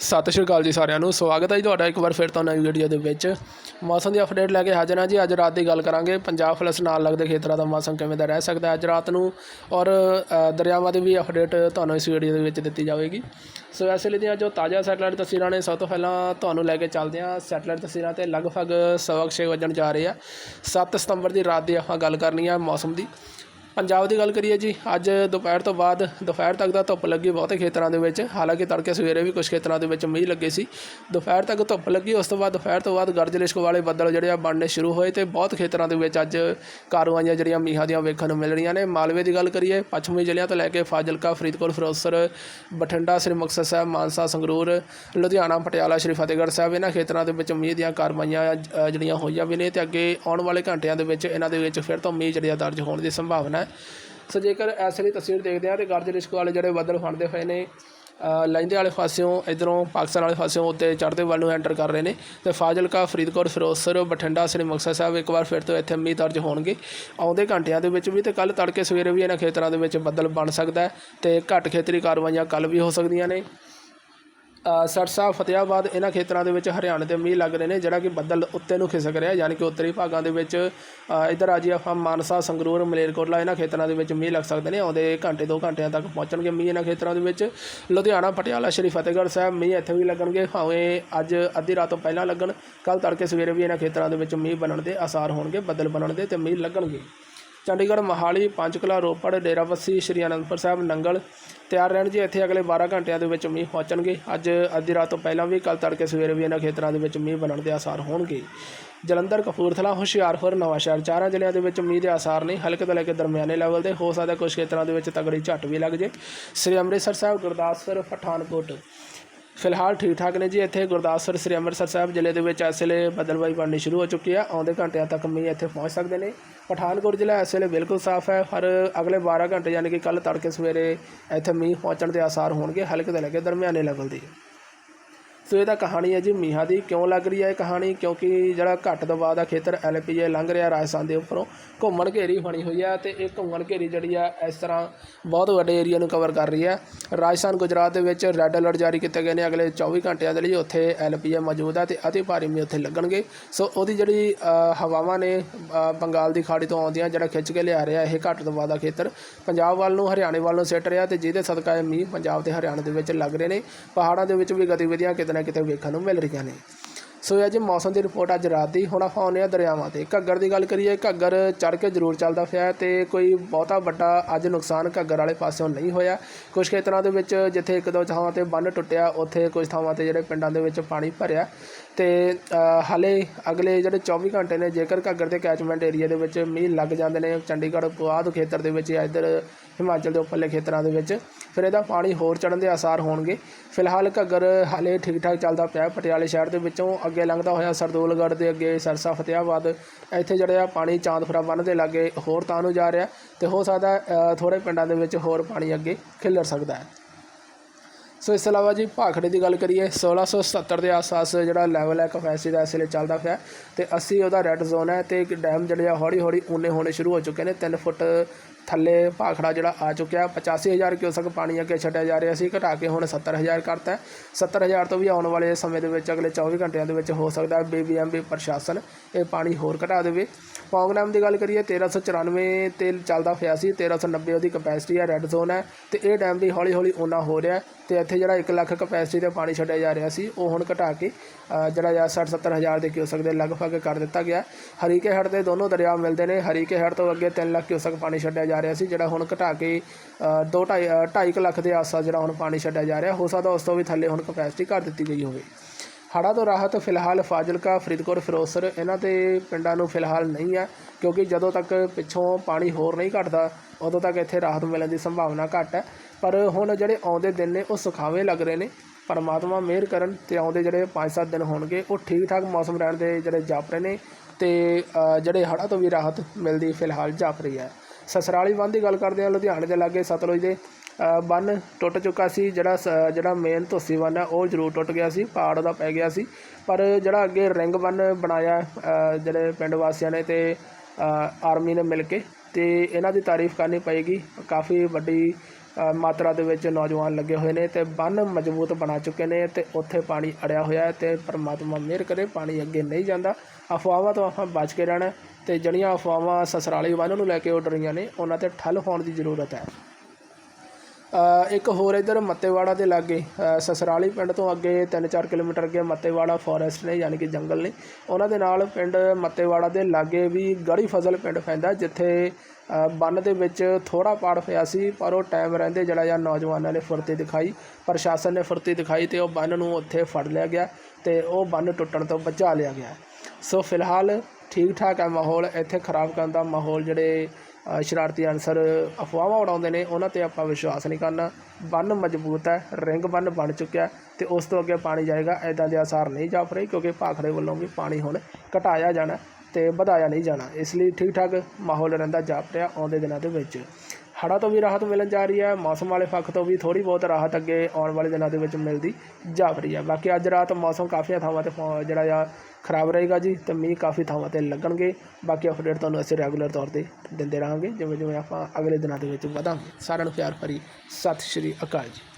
ਸਤਿ ਸ਼੍ਰੀ ਅਕਾਲ ਜੀ ਸਾਰਿਆਂ ਨੂੰ। ਸਵਾਗਤ ਹੈ ਜੀ ਤੁਹਾਡਾ ਇੱਕ ਵਾਰ ਫਿਰ ਤੋਂ ਨਵੀਂ ਵੀਡੀਓ ਦੇ ਵਿੱਚ। ਮੌਸਮ ਦੀ ਅਪਡੇਟ ਲੈ ਕੇ ਹਾਜ਼ਰ ਹਾਂ ਜੀ। ਅੱਜ ਰਾਤ ਦੀ ਗੱਲ ਕਰਾਂਗੇ। ਪੰਜਾਬ ਪਲਸ ਨਾਲ ਲੱਗਦੇ ਖੇਤਰਾਂ ਦਾ ਮੌਸਮ ਕਿਵੇਂ ਦਾ ਰਹਿ ਸਕਦਾ ਹੈ ਅੱਜ ਰਾਤ ਨੂੰ? ਔਰ ਦਰਿਆਵਾਂ ਦੀ ਵੀ ਅਪਡੇਟ ਤੁਹਾਨੂੰ ਇਸ ਵੀਡੀਓ ਦੇ ਵਿੱਚ ਦਿੱਤੀ ਜਾਵੇਗੀ। ਸੋ ਇਸ ਲਈ ਦੀਆਂ ਜੋ ਤਾਜ਼ਾ ਸੈਟਲਾਈਟ ਤਸਵੀਰਾਂ ਨੇ, ਸਭ ਤੋਂ ਪਹਿਲਾਂ ਤੁਹਾਨੂੰ ਲੈ ਕੇ ਚੱਲਦੇ ਹਾਂ। ਸੈਟਲਾਈਟ ਤਸਵੀਰਾਂ ਤੇ ਲਗਭਗ ਸਵਾ ਕੁ ਛੇ ਵੱਜਣ ਜਾ ਰਹੇ ਆ। 7 ਸਤੰਬਰ ਦੀ ਰਾਤ ਦੀ ਆਪਾਂ ਗੱਲ ਕਰਨੀ ਆ ਮੌਸਮ ਦੀ। ਪੰਜਾਬ ਦੀ ਗੱਲ ਕਰੀਏ ਜੀ, ਅੱਜ ਦੁਪਹਿਰ ਤੋਂ ਬਾਅਦ ਦੁਪਹਿਰ ਤੱਕ ਦਾ ਧੁੱਪ ਲੱਗੀ ਬਹੁਤੇ ਖੇਤਰਾਂ ਦੇ ਵਿੱਚ। ਹਾਲਾਂਕਿ ਤੜਕੇ ਸਵੇਰੇ ਵੀ ਕੁਝ ਖੇਤਰਾਂ ਦੇ ਵਿੱਚ ਮੀਂਹ ਲੱਗੇ ਸੀ। ਦੁਪਹਿਰ ਤੱਕ ਧੁੱਪ ਲੱਗੀ, ਉਸ ਤੋਂ ਬਾਅਦ ਦੁਪਹਿਰ ਤੋਂ ਬਾਅਦ ਗਰਜ ਲਿਸ਼ਕ ਵਾਲੇ ਬੱਦਲ ਜਿਹੜੇ ਆ ਬਣਨੇ ਸ਼ੁਰੂ ਹੋਏ ਤੇ ਬਹੁਤ ਖੇਤਰਾਂ ਦੇ ਵਿੱਚ ਅੱਜ ਕਾਰਵਾਈਆਂ ਜਿਹੜੀਆਂ ਮੀਂਹਾਂ ਦੀਆਂ ਵੇਖਣ ਨੂੰ ਮਿਲ ਰਹੀਆਂ ਨੇ। ਮਾਲਵੇ ਦੀ ਗੱਲ ਕਰੀਏ, ਪੱਛਮੀ ਜ਼ਿਲ੍ਹਿਆਂ ਤੋਂ ਲੈ ਕੇ ਫਾਜ਼ਿਲਕਾ, ਫਰੀਦਕੋਟ ਫਿਰੋਜ਼ਸਰ ਬਠਿੰਡਾ, ਸ੍ਰੀ ਮੁਕਤਸਰ ਸਾਹਿਬ, ਮਾਨਸਾ, ਸੰਗਰੂਰ, ਲੁਧਿਆਣਾ, ਪਟਿਆਲਾ, ਸ੍ਰੀ ਫਤਿਹਗੜ੍ਹ ਸਾਹਿਬ, ਇਹਨਾਂ ਖੇਤਰਾਂ ਦੇ ਵਿੱਚ ਮੀਂਹ ਦੀਆਂ ਕਾਰਵਾਈਆਂ ਜਿਹੜੀਆਂ ਹੋਈਆਂ ਵੀ ਨੇ ਤੇ ਅੱਗੇ ਆਉਣ ਵਾਲੇ ਘੰਟਿਆਂ ਦੇ ਵਿੱਚ ਇਹਨਾਂ ਦੇ ਵਿੱਚ ਫਿਰ ਤੋਂ ਮੀਂਹ ਜਿਹੜੇ ਆ ਦਰਜ ਹੋਣ ਦੀ ਸੰਭਾਵਨਾ ਹੈ। ਸੋ ਜੇਕਰ ਇਸ ਲਈ ਤਸਵੀਰ ਦੇਖਦੇ ਹਾਂ ਤੇ ਗਰਜ ਰਿਸ਼ਕ ਵਾਲੇ ਜਿਹੜੇ ਬੱਦਲ ਫੰਡਦੇ ਹੋਏ ਨੇ ਲਹਿੰਦੇ ਵਾਲੇ ਪਾਸਿਓਂ, ਇਧਰੋਂ ਪਾਕਿਸਤਾਨ ਵਾਲੇ ਪਾਸਿਓਂ ਉੱਤੇ ਚੜ੍ਹਦੇ ਵੱਲ ਨੂੰ ਐਂਟਰ ਕਰ ਰਹੇ ਨੇ ਤੇ ਫਾਜ਼ਿਲਕਾ, ਫਰੀਦਕੋਟ, ਫਿਰੋਜ਼ਪੁਰ, ਬਠਿੰਡਾ, ਸ੍ਰੀ ਮੁਕਤਸਰ ਸਾਹਿਬ ਇੱਕ ਵਾਰ ਫਿਰ ਤੋਂ ਇੱਥੇ ਮੀਂਹ ਦਰਜ ਹੋਣਗੇ। ਆਉਂਦੇ ਘੰਟਿਆਂ ਦੇ ਵਿੱਚ ਵੀ ਤੇ ਕੱਲ ਤੜਕੇ ਸਵੇਰੇ ਵੀ ਇਹਨਾਂ ਖੇਤਰਾਂ ਦੇ ਵਿੱਚ ਬੱਦਲ ਬਣ ਸਕਦਾ ਹੈ ਤੇ ਘੱਟ ਖੇਤਰੀ ਕਾਰਵਾਈਆਂ ਕੱਲ ਵੀ ਹੋ ਸਕਦੀਆਂ ਨੇ। ਸਰਸਾ ਫਤਿਆਬਾਦ ਇਹਨਾਂ ਖੇਤਰਾਂ ਦੇ ਵਿੱਚ ਹਰਿਆਣੇ ਦੇ ਮੀਂਹ ਲੱਗ ਰਹੇ ਨੇ ਜਿਹੜਾ ਕਿ ਬੱਦਲ ਉੱਤੇ ਨੂੰ ਖਿਸਕ ਰਿਹਾ ਯਾਨੀ ਕਿ ਉੱਤਰੀ ਭਾਗਾਂ ਦੇ ਵਿੱਚ ਅ, ਇੱਧਰ ਆ ਜੀ ਆਪਾਂ ਮਾਨਸਾ ਸੰਗਰੂਰ ਮਲੇਰਕੋਟਲਾ ਇਹਨਾਂ ਖੇਤਰਾਂ ਦੇ ਵਿੱਚ ਮੀਂਹ ਲੱਗ ਸਕਦੇ ਨੇ ਆਉਂਦੇ ਘੰਟੇ ਦੋ ਘੰਟਿਆਂ ਤੱਕ ਪਹੁੰਚਣਗੇ ਮੀਂਹ ਇਹਨਾਂ ਖੇਤਰਾਂ ਦੇ ਵਿੱਚ। ਲੁਧਿਆਣਾ ਪਟਿਆਲਾ ਸ਼੍ਰੀ ਫਤਿਹਗੜ੍ਹ ਸਾਹਿਬ ਮੀਂਹ ਇੱਥੇ ਵੀ ਲੱਗਣਗੇ ਭਾਵੇਂ ਅੱਜ ਅੱਧੀ ਰਾਤ ਤੋਂ ਪਹਿਲਾਂ ਲੱਗਣ ਕੱਲ ਤੜਕੇ ਸਵੇਰੇ ਵੀ ਇਹਨਾਂ ਖੇਤਰਾਂ ਦੇ ਵਿੱਚ ਮੀਂਹ ਬਣਨ ਦੇ ਆਸਾਰ ਹੋਣਗੇ ਬੱਦਲ ਬਣਨ ਦੇ ਤੇ ਮੀਂਹ ਲੱਗਣਗੇ। ਚੰਡੀਗੜ੍ਹ, ਮੋਹਾਲੀ, ਪੰਚਕਲਾ, ਰੋਪੜ ਡੇਰਾਬੱਸੀ ਸ਼੍ਰੀ ਅਨੰਦਪੁਰ ਸਾਹਿਬ, ਨੰਗਲ। ਤਿਆਰ ਰਹਿਣ ਜੀ ਇੱਥੇ ਅਗਲੇ 12 ਘੰਟਿਆਂ ਦੇ ਵਿੱਚ ਮੀਂਹ ਪਹੁੰਚਣਗੇ। ਅੱਜ ਅੱਧੀ ਰਾਤ ਤੋਂ ਪਹਿਲਾਂ ਵੀ ਕੱਲ ਤੜਕੇ ਸਵੇਰੇ ਵੀ ਇਹਨਾਂ ਖੇਤਰਾਂ ਦੇ ਵਿੱਚ ਮੀਂਹ ਬਣਨ ਦੇ ਆਸਾਰ ਹੋਣਗੇ। ਜਲੰਧਰ, ਕਪੂਰਥਲਾ, ਹੁਸ਼ਿਆਰਪੁਰ, ਨਵਾਂਸ਼ਹਿਰ, ਚਾਰਾਂ ਜ਼ਿਲ੍ਹਿਆਂ ਦੇ ਵਿੱਚ ਮੀਂਹ ਦੇ ਆਸਾਰ ਨੇ। ਹਲਕੇ ਤੋਂ ਲੈ ਕੇ ਦਰਮਿਆਨੇ ਲੈਵਲ ਦੇ ਹੋ ਸਕਦਾ ਕੁਝ ਖੇਤਰਾਂ ਦੇ ਵਿੱਚ ਤਗੜੀ ਝੱਟ ਵੀ ਲੱਗ ਜੇ। ਸ੍ਰੀ ਅੰਮ੍ਰਿਤਸਰ ਸਾਹਿਬ, ਗੁਰਦਾਸਪੁਰ, ਪਠਾਨਕੋਟ। ਫਿਲਹਾਲ ਠੀਕ ਠਾਕ ਨੇ ਜੀ। ਇੱਥੇ ਗੁਰਦਾਸਪੁਰ, ਸ੍ਰੀ ਅੰਮ੍ਰਿਤਸਰ ਸਾਹਿਬ ਜ਼ਿਲ੍ਹੇ ਦੇ ਵਿੱਚ ਇਸ ਵੇਲੇ ਬੱਦਲਬਾਈ ਬਣਨੀ ਸ਼ੁਰੂ ਹੋ ਚੁੱਕੀ ਆ। ਆਉਂਦੇ ਘੰਟਿਆਂ ਤੱਕ ਮੀਂਹ ਇੱਥੇ ਪਹੁੰਚ ਸਕਦੇ ਨੇ। ਪਠਾਨਕੋਟ ਜ਼ਿਲ੍ਹਾ ਇਸ ਵੇਲੇ ਬਿਲਕੁਲ ਸਾਫ਼ ਹੈ। ਪਰ ਅਗਲੇ 12 ਘੰਟੇ ਯਾਨੀ ਕਿ ਕੱਲ ਤੜਕੇ ਸਵੇਰੇ ਇੱਥੇ ਮੀਂਹ ਪਹੁੰਚਣ ਦੇ ਆਸਾਰ ਹੋਣਗੇ। ਹਲਕੇ ਤੋਂ ਲੈ ਕੇ ਦਰਮਿਆਨੇ ਲੈਵਲ ਦੇ। ਸੋ ਇਹਦਾ ਕਹਾਣੀ ਹੈ ਜੀ ਮੀਂਹਾਂ ਦੀ। ਕਿਉਂ ਲੱਗ ਰਹੀ ਹੈ ਇਹ ਕਹਾਣੀ? ਕਿਉਂਕਿ ਜਿਹੜਾ ਘੱਟ ਦਬਾਅ ਦਾ ਖੇਤਰ ਐਲਪੀਏ ਲੰਘ ਰਿਹਾ ਰਾਜਸਥਾਨ ਦੇ ਉੱਪਰੋਂ ਘੁੰਮਣ ਘੇਰੀ ਬਣੀ ਹੋਈ ਹੈ ਤੇ ਇਹ ਘੁੰਮਣ ਘੇਰੀ ਜਿਹੜੀ ਆ ਇਸ ਤਰ੍ਹਾਂ ਬਹੁਤ ਵੱਡੇ ਏਰੀਆ ਨੂੰ ਕਵਰ ਕਰ ਰਹੀ ਹੈ। ਰਾਜਸਥਾਨ ਗੁਜਰਾਤ ਦੇ ਵਿੱਚ ਰੈੱਡ ਅਲਰਟ ਜਾਰੀ ਕੀਤੇ ਗਏ ਨੇ। ਅਗਲੇ 24 ਘੰਟਿਆਂ ਦੇ ਲਈ ਉੱਥੇ ਐਲਪੀਏ ਮੌਜੂਦ ਹੈ ਤੇ ਅਤੀ ਭਾਰੀ ਮੀਂਹ ਉੱਥੇ ਲੱਗਣਗੇ। ਸੋ ਉਹਦੀ ਜਿਹੜੀ ਹਵਾਵਾਂ ਨੇ ਅ, ਬੰਗਾਲ ਦੀ ਖਾੜੀ ਤੋਂ ਆਉਂਦੀਆਂ ਜਿਹੜਾ ਖਿੱਚ ਕੇ ਲਿਆ ਰਿਹਾ ਇਹ ਘੱਟ ਦਬਾਅ ਦਾ ਖੇਤਰ। ਪੰਜਾਬ ਵੱਲ ਨੂੰ ਹਰਿਆਣੇ ਵੱਲ ਨੂੰ ਸਿੱਟ ਰਿਹਾ ਤੇ ਜਿਹਦੇ ਸਦਕਾ ਇਹ ਮੀਂਹ ਪੰਜਾਬ ਤੇ ਹਰਿਆਣਾ ਦੇ ਵਿੱਚ ਲੱਗ ਰਹੇ ਨੇ। ਪਹਾੜਾਂ ਦੇ ਵਿੱਚ ਵੀ ਗਤੀਵਿਧੀਆਂ ਕਿਤੇ ਨਾ ਕਿਤੇ ਵੇਖਣ ਨੂੰ ਮਿਲ ਰਹੀਆਂ ਨੇ। ਸੋ ਇਹ ਜੀ ਮੌਸਮ ਦੀ ਰਿਪੋਰਟ ਅੱਜ ਰਾਤ ਦੀ। ਹੁਣ ਆਪਾਂ ਆਉਂਦੇ ਹਾਂ ਦਰਿਆਵਾਂ ਤੇ। ਘੱਗਰ ਦੀ ਗੱਲ ਕਰੀਏ, ਘੱਗਰ ਚੜ ਕੇ ਜ਼ਰੂਰ ਚੱਲਦਾ ਪਿਆ ਹੈ ਤੇ ਕੋਈ ਬਹੁਤਾ ਵੱਡਾ ਅੱਜ ਨੁਕਸਾਨ ਘੱਗਰ ਵਾਲੇ ਪਾਸਿਓਂ ਨਹੀਂ ਹੋਇਆ। ਕੁਝ ਖੇਤਰਾਂ ਦੇ ਵਿੱਚ ਜਿੱਥੇ ਇੱਕ ਦੋ ਥਾਵਾਂ ਤੇ ਬੰਨ ਟੁੱਟਿਆ, ਉੱਥੇ ਕੁਝ ਥਾਵਾਂ ਤੇ ਜਿਹੜੇ ਪਿੰਡਾਂ ਦੇ ਵਿੱਚ ਪਾਣੀ ਭਰਿਆ। ਤੇ ਹਾਲੇ ਅਗਲੇ ਜਿਹੜੇ 24 ਘੰਟੇ ਨੇ ਜੇਕਰ ਘੱਗਰ ਦੇ ਕੈਚਮੈਂਟ ਏਰੀਆ ਦੇ ਵਿੱਚ ਮੀਂਹ ਲੱਗ ਜਾਂਦੇ ਨੇ ਚੰਡੀਗੜ੍ਹ ਪੁਆਧ ਖੇਤਰ ਦੇ ਵਿੱਚ ਜਾਂ ਇੱਧਰ ਹਿਮਾਚਲ ਦੇ ਉੱਪਰਲੇ ਖੇਤਰਾਂ ਦੇ ਵਿੱਚ ਫਿਰ ਇਹਦਾ ਪਾਣੀ ਹੋਰ ਚੜਨ ਦੇ ਆਸਾਰ ਹੋਣਗੇ। ਫਿਲਹਾਲ ਘੱਗਰ ਹਾਲੇ ਠੀਕ ਠਾਕ ਚੱਲਦਾ ਪਿਆ ਪਟਿਆਲੇ ਸ਼ਹਿਰ ਦੇ ਵਿੱਚੋਂ ਅੱਗੇ ਲੰਘਦਾ ਹੋਇਆ ਸਰਦੂਲਗੜ੍ਹ ਦੇ ਅੱਗੇ ਸਰਸਾ ਫਤਿਆਬਾਦ ਇੱਥੇ ਜਿਹੜੇ ਆ ਪਾਣੀ ਚਾਂਦਪੁਰਾ ਬੰਨ੍ਹ ਦੇ ਲਾਗੇ ਹੋਰ ਤਾਂ ਨੂੰ ਜਾ ਰਿਹਾ ਤੇ ਹੋ ਸਕਦਾ ਅ, ਥੋੜ੍ਹੇ ਪਿੰਡਾਂ ਦੇ ਵਿੱਚ ਹੋਰ ਪਾਣੀ ਅੱਗੇ ਖਿਲਰ ਸਕਦਾ ਹੈ। ਸੋ ਇਸ ਤੋਂ ਇਲਾਵਾ ਜੀ ਭਾਖੜੇ ਦੀ ਗੱਲ ਕਰੀਏ 1677 ਦੇ ਆਸ-ਪਾਸ ਜਿਹੜਾ ਲੈਵਲ ਹੈ ਕਪੈਸਿਟੀ ਦਾ ਇਸ ਵੇਲੇ ਚੱਲਦਾ ਪਿਆ। ਤੇ 80 ਉਹਦਾ ਰੈੱਡ ਜ਼ੋਨ ਹੈ ਤੇ ਇੱਕ ਡੈਮ ਜਿਹੜੇ ਆ ਹੌਲੀ ਹੌਲੀ ਊਨੇ ਹੋਣੇ ਸ਼ੁਰੂ ਹੋ ਚੁੱਕੇ ਨੇ 3 ਫੁੱਟ ਥੱਲੇ ਭਾਖੜਾ ਜਿਹੜਾ ਆ ਚੁੱਕਿਆ 85000 ਕਿਊਸਕ ਪਾਣੀ ਅੱਗੇ ਛੱਡਿਆ ਜਾ ਰਿਹਾ ਸੀ, ਘਟਾ ਕੇ ਹੁਣ 70000 ਕਰਤਾ ਹੈ। 70000 ਤੋਂ ਵੀ ਆਉਣ ਵਾਲੇ ਸਮੇਂ ਦੇ ਵਿੱਚ ਅਗਲੇ 24 ਘੰਟਿਆਂ ਦੇ ਵਿੱਚ ਹੋ ਸਕਦਾ ਹੈ ਬੀਬੀਐਮਬੀ ਪ੍ਰਸ਼ਾਸਨ ਇਹ ਪਾਣੀ ਹੋਰ ਘਟਾ ਦੇਵੇ ਪੌਂਗ ਡੈਮ ਦੀ ਗੱਲ ਕਰੀਏ 1394 ਤੇ ਚੱਲਦਾ ਪਿਆ ਸੀ 1390 ਉਹਦੀ ਕਪੈਸਿਟੀ ਹੈ ਰੈੱਡ ਜ਼ੋਨ ਹੈ ਤੇ ਇਹ ਡੈਮ ਵੀ ਹੌਲੀ ਹੌਲੀ ਓਨਾ ਹੋ ਰਿਹਾ ਹੈ ਤੇ ਇੱਥੇ ਜਿਹੜਾ 1 ਲੱਖ ਕਪੈਸਿਟੀ ਤੇ ਪਾਣੀ ਛੱਡਿਆ ਜਾ ਰਿਹਾ ਸੀ, ਉਹ ਹੁਣ ਘਟਾ ਕੇ ਜਿਹੜਾ ਜਾਂ 60 70 ਹਜ਼ਾਰ ਦੇ ਕਿਊਸਕ ਦੇ ਲਗਭਗ ਕਰ ਦਿੱਤਾ ਗਿਆ ਹਰੀਕੇ ਹੜ ਦੇ ਦੋਨੋਂ ਦਰਿਆ ਮਿਲਦੇ ਨੇ, ਹਰੀਕੇ ਹੜ ਤੋਂ ਅੱਗੇ 3 ਲੱਖ ਕਿਊਸਕ ਪਾਣੀ ਛੱਡਿਆ ਜਾ ਰਿਹਾ ਸੀ, ਜਿਹੜਾ ਹੁਣ ਘਟਾ ਕੇ 2 2.5 ਲੱਖ ਦੇ ਆਸ-ਪਾਸ ਜਿਹੜਾ ਹੁਣ ਪਾਣੀ ਛੱਡਿਆ ਜਾ ਰਿਹਾ, ਹੋ ਸਕਦਾ ਉਸ ਤੋਂ ਵੀ ਥੱਲੇ ਹੁਣ ਕਪੈਸਿਟੀ ਕਰ ਦਿੱਤੀ ਗਈ ਹੋਵੇ। ਹੜ੍ਹਾਂ ਤੋਂ ਰਾਹਤ ਫਿਲਹਾਲ ਫਾਜ਼ਿਲਕਾ, ਫਰੀਦਕੋਟ ਫਿਰੋਜ਼ਸਰ ਇਹਨਾਂ ਤੇ ਪਿੰਡਾਂ ਨੂੰ ਫਿਲਹਾਲ ਨਹੀਂ ਹੈ, ਕਿਉਂਕਿ ਜਦੋਂ ਤੱਕ ਪਿੱਛੋਂ ਪਾਣੀ ਹੋਰ ਨਹੀਂ ਘਟਦਾ, ਉਦੋਂ ਤੱਕ ਇੱਥੇ ਰਾਹਤ ਮਿਲਣ ਦੀ ਸੰਭਾਵਨਾ ਘੱਟ ਹੈ। ਪਰ ਹੁਣ ਜਿਹੜੇ ਆਉਂਦੇ ਦਿਨ ਨੇ, ਉਹ ਸੁਖਾਵੇਂ ਲੱਗ ਰਹੇ ਨੇ। ਪਰਮਾਤਮਾ ਮਿਹਰ ਕਰਨ ਤੇ ਆਉਂਦੇ ਜਿਹੜੇ 5-7 ਦਿਨ ਹੋਣਗੇ, ਉਹ ਠੀਕ ਠਾਕ ਮੌਸਮ ਰਹਿਣ ਦੇ ਜਿਹੜੇ ਜਾਪ ਰਹੇ ਨੇ ਤੇ ਜਿਹੜੇ ਹੜ੍ਹਾਂ ਤੋਂ ਵੀ ਰਾਹਤ ਮਿਲਦੀ ਫਿਲਹਾਲ ਜਾਪ ਰਹੀ ਹੈ। ਸਸਰਾਲੀ ਬੰਨ ਦੀ ਗੱਲ ਕਰਦੇ ਹਾਂ, ਲੁਧਿਆਣੇ ਦੇ ਲਾਗੇ ਸਤਲੁਜ ਦੇ ਬੰਨ ਟੁੱਟ ਚੁੱਕਾ ਸੀ, ਜਿਹੜਾ ਸ- ਜਿਹੜਾ ਮੇਨ ਧੋਸੀ ਬੰਨ ਹੈ ਉਹ ਜ਼ਰੂਰ ਟੁੱਟ ਗਿਆ ਸੀ, ਪਹਾੜ ਦਾ ਪੈ ਗਿਆ ਸੀ। ਪਰ ਜਿਹੜਾ ਅੱਗੇ ਰਿੰਗ ਬੰਨ ਬਣਾਇਆ ਜਿਹੜੇ ਪਿੰਡ ਵਾਸੀਆਂ ਨੇ ਤੇ ਆਰਮੀ ਨੇ ਮਿਲ ਕੇ, ਤੇ ਇਹਨਾਂ ਦੀ ਤਾਰੀਫ ਕਰਨੀ ਪਏਗੀ। ਕਾਫੀ ਵੱਡੀ ਮਾਤਰਾ ਦੇ ਵਿੱਚ ਨੌਜਵਾਨ ਲੱਗੇ ਹੋਏ ਨੇ ਤੇ ਬੰਨ ਮਜ਼ਬੂਤ ਬਣਾ ਚੁੱਕੇ ਨੇ ਤੇ ਉੱਥੇ ਪਾਣੀ ਅੜਿਆ ਹੋਇਆ ਹੈ ਤੇ ਪਰਮਾਤਮਾ ਮਿਹਰ ਕਰੇ, ਪਾਣੀ ਅੱਗੇ ਨਹੀਂ ਜਾਂਦਾ। ਅਫਵਾਹਾਂ ਤੋਂ ਆਪਾਂ ਬਚ ਕੇ ਰਹਿਣਾ ਤੇ ਜਿਹੜੀਆਂ ਅਫਵਾਹਾਂ ਸਸਰਾਲੀ ਬੰਨ ਨੂੰ ਲੈ ਕੇ ਉੱਡ ਰਹੀਆਂ ਨੇ ਉਹਨਾਂ ਤੇ ਠੱਲ ਹੋਣ ਦੀ ਜ਼ਰੂਰਤ ਹੈ। ਇੱਕ ਹੋਰ ਇਧਰ ਮੱਤੇਵਾੜਾ ਦੇ ਲਾਗੇ ਸਸਰਾਲੀ ਪਿੰਡ ਤੋਂ ਅੱਗੇ 3-4 ਕਿਲੋਮੀਟਰ ਅੱਗੇ ਮੱਤੇਵਾੜਾ ਫੋਰੈਸਟ ਨੇ ਯਾਨੀ ਕਿ ਜੰਗਲ ਨੇ। ਉਹਨਾਂ ਦੇ ਨਾਲ ਪਿੰਡ ਮੱਤੇਵਾੜਾ ਦੇ ਲਾਗੇ ਵੀ ਗੜੀ ਫਜ਼ਲ ਪਿੰਡ ਪੈਂਦਾ ਜਿੱਥੇ ਅ, ਬੰਨ ਦੇ ਵਿੱਚ ਥੋੜਾ ਪਾੜ ਪਿਆ ਸੀ ਪਰ ਉਹ ਟਾਈਮ ਰਹਿੰਦੇ ਜਿਹੜਾ ਜਾਂ ਨੌਜਵਾਨਾਂ ਨੇ ਫੁਰਤੀ ਦਿਖਾਈ ਪ੍ਰਸ਼ਾਸਨ ਨੇ ਫੁਰਤੀ ਦਿਖਾਈ ਤੇ ਉਹ ਬੰਨ ਨੂੰ ਉੱਥੇ ਫੜ ਲਿਆ ਗਿਆ ਤੇ ਉਹ ਬੰਨ ਟੁੱਟਣ ਤੋਂ ਬਚਾ ਲਿਆ ਗਿਆ। ਸੋ ਫਿਲਹਾਲ ਠੀਕ ਠਾਕ ਹੈ ਮਾਹੌਲ, ਇੱਥੇ ਖਰਾਬ ਕਰਨ ਦਾ ਮਾਹੌਲ ਜਿਹੜੇ ਸ਼ਰਾਰਤੀ ਅਨਸਰ ਅਫਵਾਹਾਂ ਉਡਾਉਂਦੇ ਨੇ, ਉਹਨਾਂ ਤੇ ਆਪਾਂ ਵਿਸ਼ਵਾਸ ਨਹੀਂ ਕਰਨਾ। ਬੰਨ ਮਜ਼ਬੂਤ ਹੈ, ਰਿੰਗ ਬੰਨ ਬਣ ਚੁੱਕਿਆ ਤੇ ਉਸ ਤੋਂ ਅੱਗੇ ਪਾਣੀ ਜਾਏਗਾ ਐਦਾਂ ਦੇ ਆਸਾਰ ਨਹੀਂ ਜਾਪ ਰਹੇ ਕਿਉਂਕਿ ਭਾਖੜੇ ਵੱਲੋਂ ਵੀ ਪਾਣੀ ਹੁਣ ਘਟਾਇਆ ਜਾਣਾ ਤੇ ਵਧਾਇਆ ਨਹੀਂ ਜਾਣਾ। ਇਸ ਲਈ ਠੀਕ ਠਾਕ ਮਾਹੌਲ ਰਹਿੰਦਾ ਜਾਪ ਰਿਹਾ ਆਉਂਦੇ ਦਿਨਾਂ ਦੇ ਵਿੱਚ। ਹੜ੍ਹਾਂ ਤੋਂ ਵੀ ਰਾਹਤ ਮਿਲਣ ਜਾ ਰਹੀ ਹੈ। ਮੌਸਮ ਵਾਲੇ ਪੱਖ ਤੋਂ ਵੀ ਥੋੜੀ ਬਹੁਤ ਰਾਹਤ ਅੱਗੇ ਆਉਣ ਵਾਲੇ ਦਿਨਾਂ ਦੇ ਵਿੱਚ ਮਿਲਦੀ ਜਾ ਰਹੀ ਹੈ। ਬਾਕੀ ਅੱਜ ਰਾਤ ਮੌਸਮ ਕਾਫੀ ਥਾਵਾਂ ਤੇ ਪਹੁੰ- ਜਿਹੜਾ ਆ ਖਰਾਬ ਰਹੇਗਾ ਜੀ ਤੇ ਮੀਂਹ ਕਾਫੀ ਥਾਵਾਂ ਤੇ ਲੱਗਣਗੇ। ਬਾਕੀ ਅਪਡੇਟ ਤੁਹਾਨੂੰ ਅਸੀਂ ਰੈਗੂਲਰ ਤੌਰ ਤੇ ਦਿੰਦੇ ਰਹਾਂਗੇ। ਜਿਵੇਂ ਜਿਵੇਂ ਆਪਾਂ ਅਗਲੇ ਦਿਨਾਂ ਦੇ ਵਿੱਚ ਵਧਾਂਗੇ। ਸਾਰਿਆਂ ਨੂੰ ਪਿਆਰ ਭਰੀ ਸਤਿ ਸ਼੍ਰੀ ਅਕਾਲ ਜੀ।